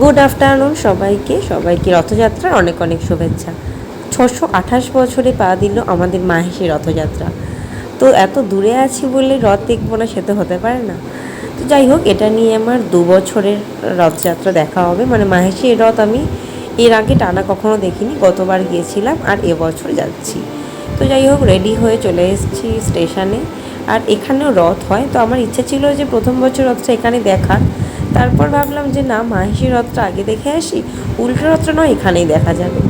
Good afternoon সবাইকে সবাইকে রথযাত্রার অনেক অনেক শুভেচ্ছা। ছশো আঠাশ বছরে পা দিল আমাদের মাহেশি রথযাত্রা। তো এত দূরে আছি বলে রথ দেখব না, সে তো হতে পারে না। তো যাই হোক, এটা নিয়ে আমার দু বছরের রথযাত্রা দেখা হবে। মানে মাহেশি রথ আমি এর আগে টানা কখনো দেখিনি, গতবার গিয়েছিলাম আর এবছর যাচ্ছি। তো যাই হোক রেডি হয়ে চলে এসেছি স্টেশনে আর এখানেও রথ হয়। তো আমার ইচ্ছা ছিল যে প্রথম বছর রথটা এখানে দেখার। তারপর ভাবলাম যে না মাহেশি রথটা আগে দেখে আসি, উল্টো রথটা নয়, এখানেই দেখা যাবে।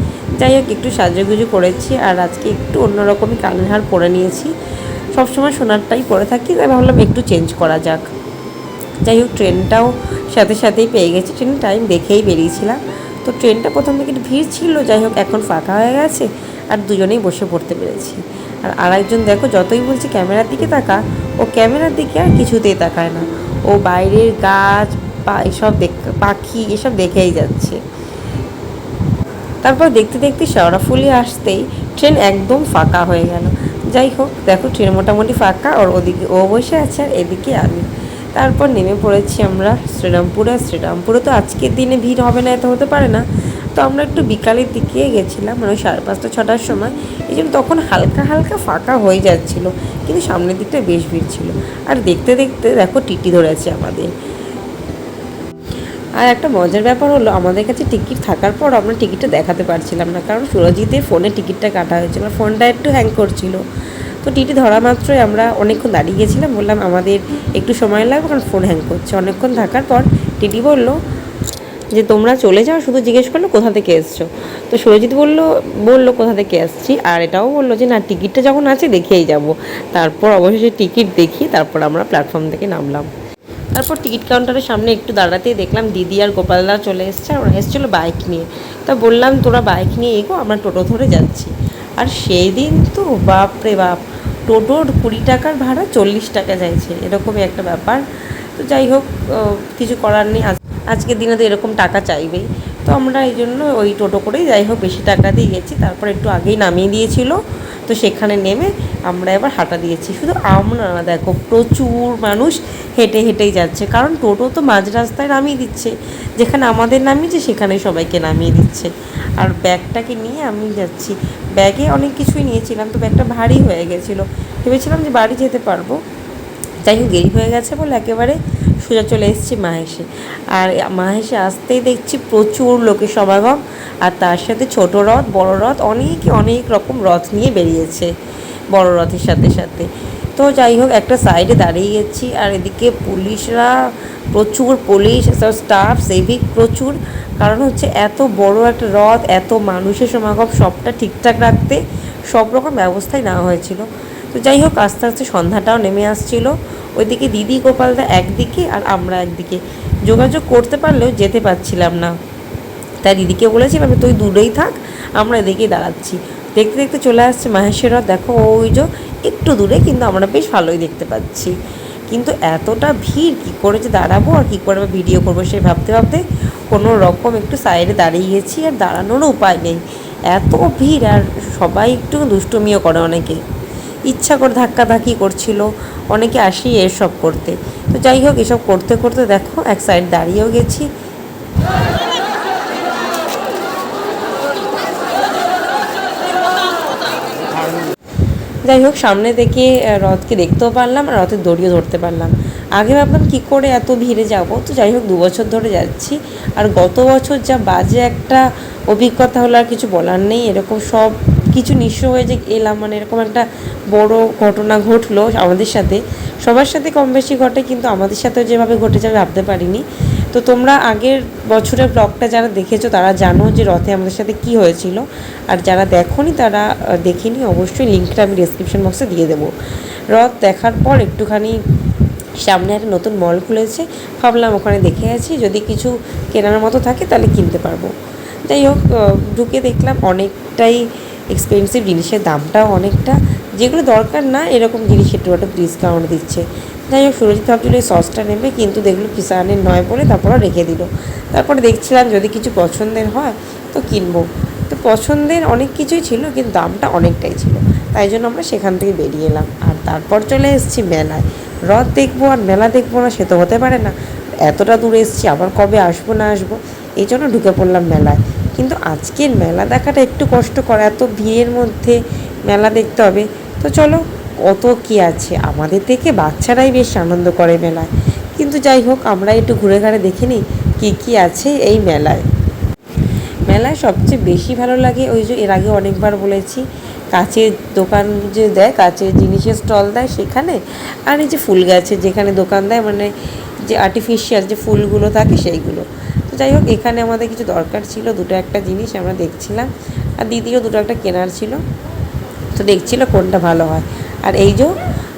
যাই হোক, একটু সাজুগুজু করেছি আর আজকে একটু অন্যরকমই কানের হার পরে নিয়েছি। সবসময় সোনারটাই পরে থাকি, তাই ভাবলাম একটু চেঞ্জ করা যাক। যাই হোক, ট্রেনটাও সাথে সাথেই পেয়ে গেছি ট্রেনের টাইম দেখেই বেরিয়েছিলাম। তো ট্রেনটা প্রথম একটু ভিড় ছিল, যাই হোক, এখন ফাঁকা হয়ে গেছে আর দুজনেই বসে পড়তে পেরেছি। আর আরেকজন দেখো, যতই বলছি ক্যামেরার দিকে তাকা, ও ক্যামেরার দিকে আর কিছুতেই তাকায় না। ও বাইরের গাছ বা এসব দেখ, পাখি, এসব দেখেই যাচ্ছে। তারপর দেখতে দেখতে শেওড়াফুলি আসতেই ট্রেন একদম ফাঁকা হয়ে গেল। যাই হোক, দেখো ট্রেন মোটামুটি ফাঁকা, আর ওদিকে ও বসে আছে আর এদিকে আমি। তারপর নেমে পড়েছি আমরা শ্রীরামপুরে। শ্রীরামপুরে তো আজকের দিনে ভিড় হবে না, এত হতে পারে না। তো আমরা একটু বিকালের দিকে গেছিলাম মানে ওই সাড়ে পাঁচটা, ছটার সময়। এই জন্য তখন হালকা হালকা ফাঁকা হয়ে যাচ্ছিল, কিন্তু সামনের দিকটা বেশ ভিড় ছিল। আর দেখতে দেখতে দেখো টিটি ধরেছে আমাদের। আর একটা মজার ব্যাপার হলো, আমাদের কাছে টিকিট থাকার পর আমরা টিকিটটা দেখাতে পারছিলাম না। কারণ সুরজিতের ফোনে টিকিটটা কাটা হয়েছিল ফোনটা একটু হ্যাং করছিল। তো টিটি ধরা মাত্রই আমরা অনেকক্ষণ দাঁড়িয়ে গেছিলাম, বললাম আমাদের একটু সময় লাগবে কারণ ফোন হ্যাং করছে। অনেকক্ষণ থাকার পর টিটি বলল যে, তোমরা চলে যাও, শুধু জিজ্ঞেস করল, কোথা থেকে এসছো? তো সুরজিৎ বলল বলল, কোথা থেকে আসছি আর এটাও বলল যে, না টিকিটটা যখন আছে, দেখেই যাব। তারপর অবশেষে টিকিট দেখি, তারপর আমরা প্ল্যাটফর্ম থেকে নামলাম। তারপর টিকিট কাউন্টারের সামনে একটু দাঁড়াতেই দেখলাম দিদি আর গোপালদা চলে এসছে, আর ওরা এসেছিল বাইক নিয়ে। তা বললাম, তোরা বাইক নিয়ে এগো, আমরা টোটো ধরে যাচ্ছি। আর সেই দিন তো বাপরে বাপ, টোটোর কুড়ি টাকার ভাড়া চল্লিশ টাকা চাইছে, এরকমই একটা ব্যাপার। তো যাই হোক কিছু করার নেই, আজ- আজকের দিনে তো এরকম টাকা চাইবেই। তো আমরা এই জন্য ওই টোটো করেই যাই হোক, বেশি টাকা দিয়ে গেছি, তারপর একটু আগেই নামিয়ে দিয়েছিল। তো সেখানে নেমে আমরা এবার হাঁটা দিয়েছি। শুধু আমরা না, দেখো প্রচুর মানুষ হেঁটে হেঁটেই যাচ্ছে। কারণ টোটো তো মাঝ রাস্তায় নামিয়ে দিচ্ছে। যেখানে আমাদের নামিয়েছে সেখানে সবাইকে নামিয়ে দিচ্ছে। আর ব্যাগটাকে নিয়ে আমি যাচ্ছি। ব্যাগে অনেক কিছুই নিয়েছিলাম তো ব্যাগটা ভারী হয়ে গেছিল। ভেবেছিলাম যে বাড়ি যেতে পারব। যাই হোক, দেরি হয়ে গেছে বলে একেবারে সোজা চলে এসেছি মাহেশে। আর মাহেশে আসতেই দেখছি প্রচুর লোকের সমাগম, আর তার সাথে ছোট রথ বড় রথ অনেক অনেক রকম রথ নিয়ে বেরিয়েছে বড় রথের সাথে সাথে। তো যাই হোক, একটা সাইডে দাঁড়িয়ে গেছি, আর এদিকে পুলিশরা, প্রচুর পুলিশ স্টাফ সেভিক প্রচুর। কারণ হচ্ছে এত বড় একটা রথ এত মানুষের সমাগম, সবটা ঠিকঠাক রাখতে সব রকম ব্যবস্থাই নেওয়া হয়েছিল। তো যাই হোক, আস্তে আস্তে সন্ধ্যাটাও নেমে আসছিল। ওইদিকে দিদি গোপালদা একদিকে আর আমরা একদিকে। যোগাযোগ করতে পারলেও যেতে পারছিলাম না। তাই দিদিকে বলেছিলাম তুই দূরেই থাক, আমরা এদিকেই দাঁড়াচ্ছি। দেখতে দেখতে চলে আসছে মাহেশ্বর দেখো, ওই যে একটু দূরে কিন্তু আমরা বেশ ভালোই দেখতে পাচ্ছি। কিন্তু এতটা ভিড়, কী করে যে দাঁড়াবো আর কী করে ভিডিও করব সে ভাবতে ভাবতে কোনো রকম একটু সাইডে দাঁড়িয়ে গেছি আর দাঁড়ানোরও উপায় নেই। এত ভিড় আর সবাই একটু দুষ্টুমিও করে অনেকে। ইচ্ছা করে ধাক্কাধাক্কি করছিল। অনেকে আসি এসব করতে। তো যাই হোক, এসব করতে করতে দেখো, এক সাইড দাঁড়িয়েও গেছি। যাই হোক, সামনে থেকে রথকে দেখতেও পারলাম, আর রথের দড়িও ধরতে পারলাম। আগে ভাবলাম কী করে এত ভিড়ে যাব? তো যাই হোক দু বছর ধরে যাচ্ছি। আর গত বছর যা বাজে একটা অভিজ্ঞতা হলো, আর কিছু বলার নেই। এরকম সব কিছু নিঃস্ব হয়ে যে এলাম মানে এরকম একটা বড় ঘটনা ঘটলো আমাদের সাথে। সবার সাথে কম বেশি ঘটে কিন্তু আমাদের সাথেও যেভাবে ঘটেছে আমি ভাবতে পারিনি। তো তোমরা আগের বছরের ব্লগটা যারা দেখেছ, তারা জানো যে রথে আমাদের সাথে কি হয়েছিল। আর যারা দেখোনি, তারা দেখেনি, অবশ্যই লিঙ্কটা আমি ডিসক্রিপশন বক্সে দিয়ে দেবো। রথ দেখার পর একটুখানি সামনে একটা নতুন মল খুলেছে। ভাবলাম ওখানে দেখে আছি যদি কিছু কেনার মতো থাকে, তাহলে কিনতে পারব। যাই হোক ঢুকে দেখলাম অনেকটাই এক্সপেন্সিভ জিনিসের দামটাও অনেকটা। যেগুলো দরকার না, এরকম জিনিস একটু একটু ডিসকাউন্ট দিচ্ছে। যাই হোক, সুরজিৎ ভাবছিল এই সসটা নেবে, কিন্তু দেখল কিষানের নয় বলে তারপর রেখে দিল। তারপরে দেখছিলাম যদি কিছু পছন্দের হয়, তো কিনবো। তো পছন্দের অনেক কিছুই ছিল, কিন্তু দামটা অনেকটাই ছিল। তাই জন্য আমরা সেখান থেকে বেরিয়ে এলাম। আর তারপর চলে এসেছি মেলায়। রথ দেখব আর মেলা দেখব না, সে তো হতে পারে না। এতটা দূরে এসেছি, আবার কবে আসব না আসব, এই জন্য ঢুকে পড়লাম মেলায়। কিন্তু আজকের মেলা দেখাটা একটু কষ্টকর এত ভিড়ের মধ্যে মেলা দেখতে হবে। তো চলো, কত কি আছে? আমাদের থেকে বাচ্চারাই বেশ আনন্দ করে মেলায়। কিন্তু যাই হোক, আমরা একটু ঘুরে ঘাড়ে দেখে নিই কী কী আছে এই মেলায়। মেলায় সবচেয়ে বেশি ভালো লাগে, ওই যে এর আগে অনেকবার বলেছি, কাচের দোকান যে দেয়, কাচের জিনিসের স্টল দেয় সেখানে, আর এই যে ফুল গাছের যেখানে দোকান দেয় মানে যে আর্টিফিশিয়াল যে ফুলগুলো থাকে সেইগুলো। যাই হোক, এখানে আমাদের কিছু দরকার ছিল, দুটো একটা জিনিস আমরা দেখছিলাম। আর দিদিও দুটো একটা কেনার ছিল। তো দেখছিল কোনটা ভালো হয়। আর এই যে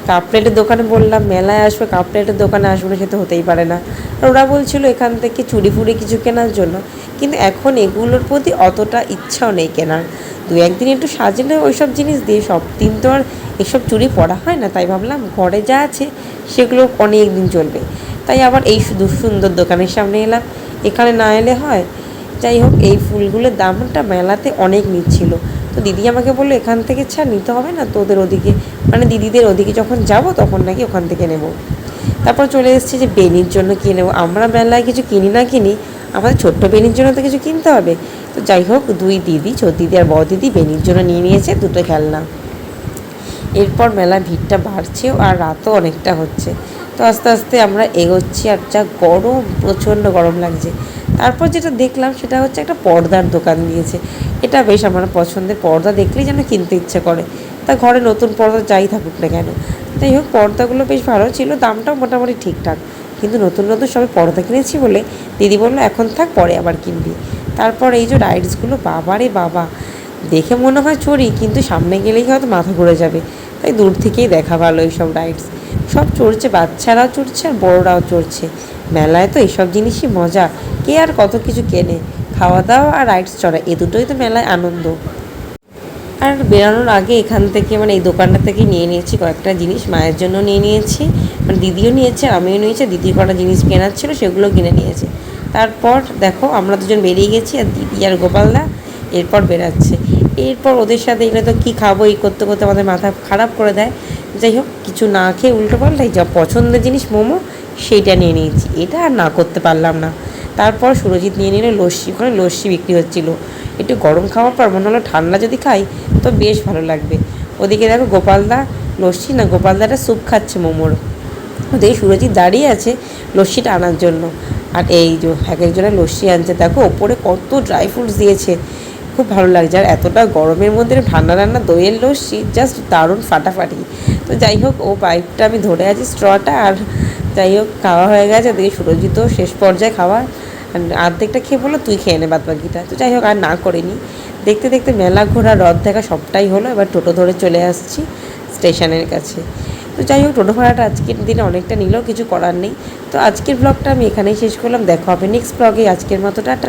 কাপ প্লেটের দোকানে বললাম, মেলায় আসবে, কাপ প্লেটের দোকানে আসবে না সে তো হতেই পারে না। আর ওরা বলছিল এখান থেকে চুড়ি ফুড়ি কিছু কেনার জন্য। কিন্তু এখন এগুলোর প্রতি অতটা ইচ্ছাও নেই কেনার। দু একদিন একটু সাজলে ওইসব জিনিস দিয়ে সব দিন তো আর এসব চুড়ি পরা হয় না, তাই ভাবলাম ঘরে যা আছে, সেগুলো অনেক দিন চলবে। তাই আবার এই সুন্দর দোকানের সামনে এলাম। এখানে না এলে হয়। যাই হোক এই ফুলগুলোর দামটা মেলাতে অনেক নিচ্ছিল। তো দিদি আমাকে বলল, এখান থেকে ছাড় নিতে হবে না তোদের ওদিকে? মানে দিদিদের ওদিকে যখন যাব, তখন নাকি ওখান থেকে নেব। তারপর চলে এসেছি যে বেনির জন্য কিনে নেব। আমরা মেলায় কিছু কিনি না কিনি, আমাদের ছোট্ট বেনির জন্য তো কিছু কিনতে হবে। তো যাই হোক দুই দিদি, ছোট দিদি আর বড় দিদি বেনির জন্য নিয়ে নিয়েছে দুটো খেলনা। এরপর মেলা ভিড়টা বাড়ছেও আর রাতও অনেকটা হচ্ছে। তো আস্তে আস্তে আমরা এগোচ্ছি আর যা গরম, প্রচণ্ড গরম লাগছে। তারপর যেটা দেখলাম সেটা হচ্ছে একটা পর্দার দোকান দিয়েছে। এটা বেশ আমার পছন্দের পর্দা, দেখলেই যেন কিনতে ইচ্ছে করে। তা ঘরে নতুন পর্দা যাই থাকুক না কেন। যাই হোক, পর্দাগুলো বেশ ভালো ছিল, দামটাও মোটামুটি ঠিকঠাক। কিন্তু নতুন নতুন সবে পর্দা কিনেছি বলে দিদি বলল, এখন থাক, পরে আবার কিনবি। তারপর এই যে রাইডসগুলো, বাবারে বাবা! দেখে মনে হয় চড়ি কিন্তু সামনে গেলেই হয়তো মাথা ঘুরে যাবে। তাই দূর থেকেই দেখা ভালো এইসব রাইডস। সব চড়ছে, বাচ্চারাও চড়ছে আর বড়োরাও চড়ছে। মেলায় তো এইসব জিনিসই মজা। কে আর কত কিছু কেনে? খাওয়া দাওয়া আর রাইডস চড়া, এ দুটোই তো মেলায় আনন্দ। আর বেরানোর আগে এখান থেকে মানে এই দোকানটা থেকে নিয়ে নিয়েছি কয়েকটা জিনিস, মায়ের জন্য নিয়ে নিয়েছি। মানে দিদিও নিয়েছে, আমিও নিয়েছি দিদির কটা জিনিস কেনার ছিল সেগুলো কিনে নিয়েছে। তারপর দেখো, আমরা দুজন বেরিয়ে গেছি আর দিদি আর গোপালদা এরপর বেরাচ্ছে। এরপর ওদের সাথে এগুলো তো কী খাব, এই করতে করতে আমাদের মাথা খারাপ করে দেয়। যাই হোক, কিছু না খেয়ে উল্টো পাল্টাই যা পছন্দের জিনিস মোমো, সেইটা নিয়ে নিয়েছি। এটা আর না করতে পারলাম না। তারপর সুরজিৎ নিয়ে নিল, লস্যি, ওখানে লস্যি বিক্রি হচ্ছিল। একটু গরম খাওয়ার পর মনে হলো ঠান্ডা যদি খাই, তো বেশ ভালো লাগবে। ওদিকে দেখো গোপালদা লস্যি না গোপালদাটা স্যুপ খাচ্ছে মোমোর। ওদিকে সুরজিৎ দাঁড়িয়ে আছে লস্যিটা আনার জন্য। আর এই যে এক একজনের লস্যি আনছে, দেখো ওপরে কত ড্রাই ফ্রুটস দিয়েছে। খুব ভালো লাগছে আর এতটা গরমের মধ্যে ঠান্ডা ঠান্ডা দইয়ের লস্যি জাস্ট দারুণ ফাটাফাটি। তো যাই হোক, ও পাইপটা আমি ধরে আছি স্ট্রটা আর যাই হোক, খাওয়া হয়ে গেছে। ওদিকে সুরজিত শেষ পর্যায়ে খাওয়া। আর অর্ধেকটা খেয়ে বলল, তুই খেয়ে নে বাদ বাকিটা তো যাই হোক, আর না করিনি। দেখতে দেখতে মেলা ঘোরা, রথ দেখা সবটাই হলো। এবার টোটো ধরে চলে আসছি স্টেশনের কাছে। তো যাই হোক, টোটো ভাড়াটা আজকের দিনে অনেকটা নিলেও কিছু করার নেই। তো আজকের ব্লগটা আমি এখানেই শেষ করলাম। দেখা হবে নেক্সট ব্লগে আজকের মতো, টাটা।